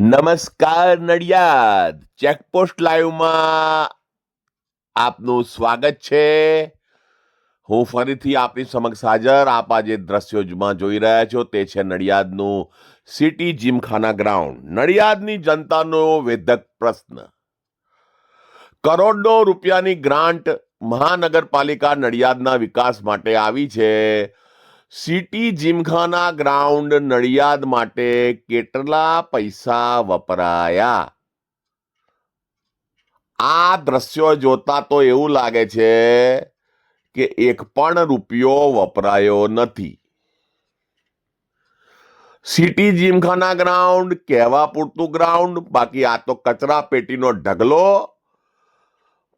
નમસ્કાર નડિયાદ. ચેકપોસ્ટ લાઈવમાં આપનું સ્વાગત છે. હું ફરીથી આપની સમક્ષ હાજર. આપ આજે દ્રશ્યોમાં જોઈ રહ્યા છો. તે છે નડિયાદનું સિટી જીમખાના ગ્રાઉન્ડ. નડિયાદની જનતાનો વેધક પ્રશ્ન. કરોડો રૂપિયાની ગ્રાન્ટ મહાનગરપાલિકા નડિયાદના વિકાસ માટે આવી છે. સિટી જીમખાના ગ્રાઉન્ડ નડિયાદ માટે કેટલા પૈસા વપરાયા? આ દ્રશ્યો જોતા તો એવું લાગે છે કે એક પણ રૂપિયો વપરાયો નથી. સિટી જીમખાના ગ્રાઉન્ડ કહેવા પૂરતું ગ્રાઉન્ડ, બાકી આ તો કચરા પેટીનો ઢગલો.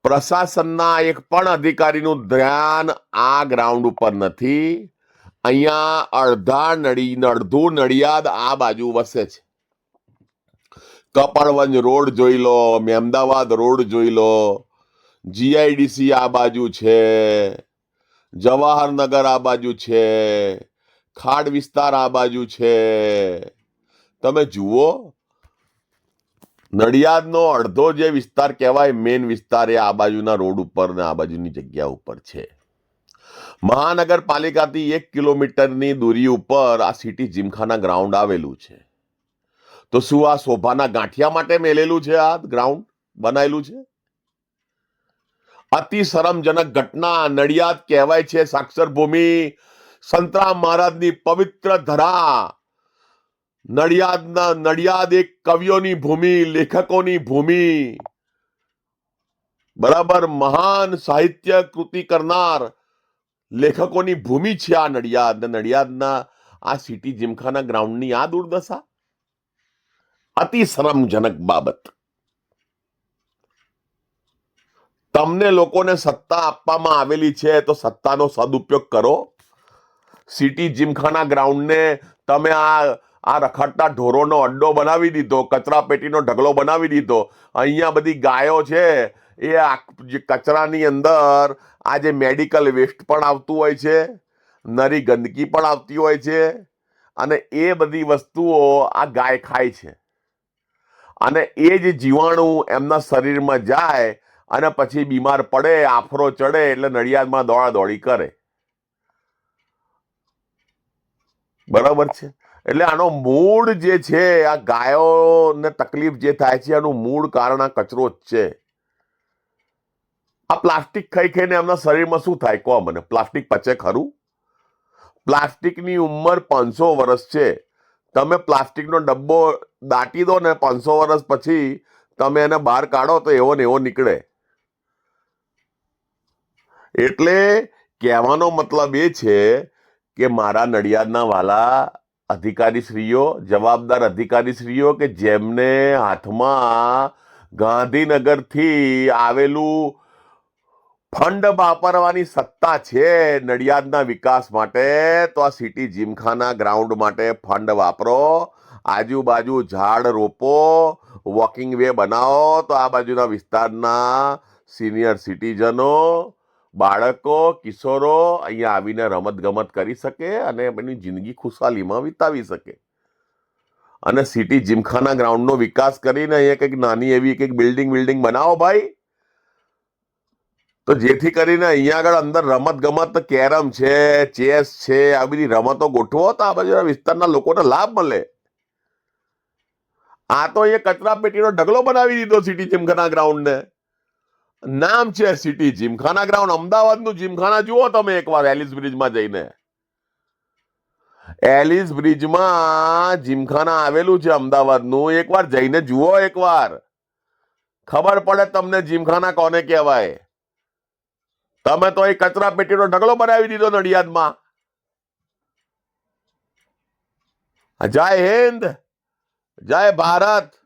પ્રશાસનના એક પણ અધિકારીનું ધ્યાન આ ગ્રાઉન્ડ ઉપર નથી. અહીંયા અડધા નડી અડધું નડિયાદ આ બાજુ વસે છે. કપડવંજ રોડ જોઈ લો મહેમદાવાદ રોડ જોઈ લો જીઆઈડીસી આ બાજુ છે, જવાહરનગર આ બાજુ છે, ખાડ વિસ્તાર આ બાજુ છે. તમે જુઓ, નડિયાદનો અડધો જે વિસ્તાર કહેવાય મેન વિસ્તાર એ આ બાજુના રોડ ઉપર ને આ બાજુની જગ્યા ઉપર છે. મહાનગરપાલિકાથી એક કિલોમીટરની દૂરી ઉપર આ સિટી જીમખાના ગ્રાઉન્ડ આવેલું છે. તો શું આ શોભાના ગાંઠિયા માટે મેલેલું છે આ ગ્રાઉન્ડ? બનાવેલું છે? અતિ શરમજનક ઘટના નડિયાદ કહેવાય છે સાક્ષર સંતરામ મહારાજની પવિત્ર ધરા. નડિયાદના નડિયાદ એક કવિઓની ભૂમિ, લેખકોની ભૂમિ. બરાબર મહાન સાહિત્ય કૃતિ કરનાર લેખકોની ભૂમિ છે આ નડિયાદ. નડિયાદના આ સિટી જીમખાના ગ્રાઉન્ડની આ દુર્દશા? અતિ શરમજનક બાબત. તમને લોકોને સત્તા આપવામાં આવેલી છે તો સત્તાનો સદુપયોગ કરો. સિટી જીમખાના ગ્રાઉન્ડને તમે આ આ રખડતા ઢોરોનો અડ્ડો બનાવી દીધો, કચરા પેટીનો ઢગલો બનાવી દીધો. અહીંયા બધી ગાયો છે, એ કચરાની અંદર આ જે મેડિકલ વેસ્ટ પણ આવતું હોય છે, નરી ગંદકી પણ આવતી હોય છે, અને એ બધી વસ્તુઓ આ ગાય ખાય છે. અને એ જ જીવાણુ એમના શરીરમાં જાય અને પછી બીમાર પડે, આફરો ચડે એટલે નડિયાદમાં દોડા દોડી કરે. બરાબર છે? એટલે આનો મૂળ જે છે, આ ગાયોને તકલીફ જે થાય છે એનું મૂળ કારણ આ કચરો જ છે. આ પ્લાસ્ટિક ખાઈ ખાઈને એમના શરીરમાં શું થાય? કહો મને. પ્લાસ્ટિક પચે ખરું? પ્લાસ્ટિકની ઉંમર પાંચસો વર્ષ છે. તમે પ્લાસ્ટિકનો ડબ્બો દાટી દો ને પાંચસો વર્ષ પછી તમે એને બહાર કાઢો તો એવો ને એવો નીકળે. એટલે કહેવાનો મતલબ એ છે કે મારા નડિયાદના વાલા અધિકારીશ્રીઓ, જવાબદાર અધિકારીશ્રીઓ કે જેમને હાથમાં ગાંધીનગરથી આવેલું ફંડ વાપરવાની સત્તા છે નડિયાદના વિકાસ માટે, તો આ સિટી જીમખાના ગ્રાઉન્ડ માટે ફંડ વાપરો, આજુબાજુ ઝાડ રોપો, વોકિંગ વે બનાવો, તો આ બાજુના વિસ્તારના સિનિયર સિટીઝનો, બાળકો, કિશોરો અહીંયા આવીને રમત ગમત કરી શકે અને એમની જિંદગી ખુશાલીમાં વિતાવી શકે. અને સિટી જીમખાના ગ્રાઉન્ડનો વિકાસ કરીને અહીંયા કંઈક નાની એવી કંઈક બિલ્ડિંગ બિલ્ડિંગ બનાવો ભાઈ. તો જેથી કરીને અહીંયા આગળ અંદર રમત ગમત કેરમ છે, ચેસ છે, આ બધી રમતો ગોઠવો તો આ બાજુના વિસ્તારના લોકોને લાભ મળે. આ તો એ કચરા પેટીનો ઢગલો બનાવી દીધો સિટી જીમખાના ગ્રાઉન્ડને. નામ છે સિટી જીમખાના ગ્રાઉન્ડ, અમદાવાદનું જીમખાના જુઓ તમે એકવાર એલિસ બ્રિજમાં જઈને. એલિસ બ્રિજમાં જીમખાના આવેલું છે અમદાવાદનું. એકવાર જઈને જુઓ એકવાર. ખબર પડે તમને જીમખાના કોને કહેવાય. તમે તો એ કચરા પેટીનો ઢગલો બનાવી દીધો નડિયાદમાં જય હિન્દ. જય ભારત.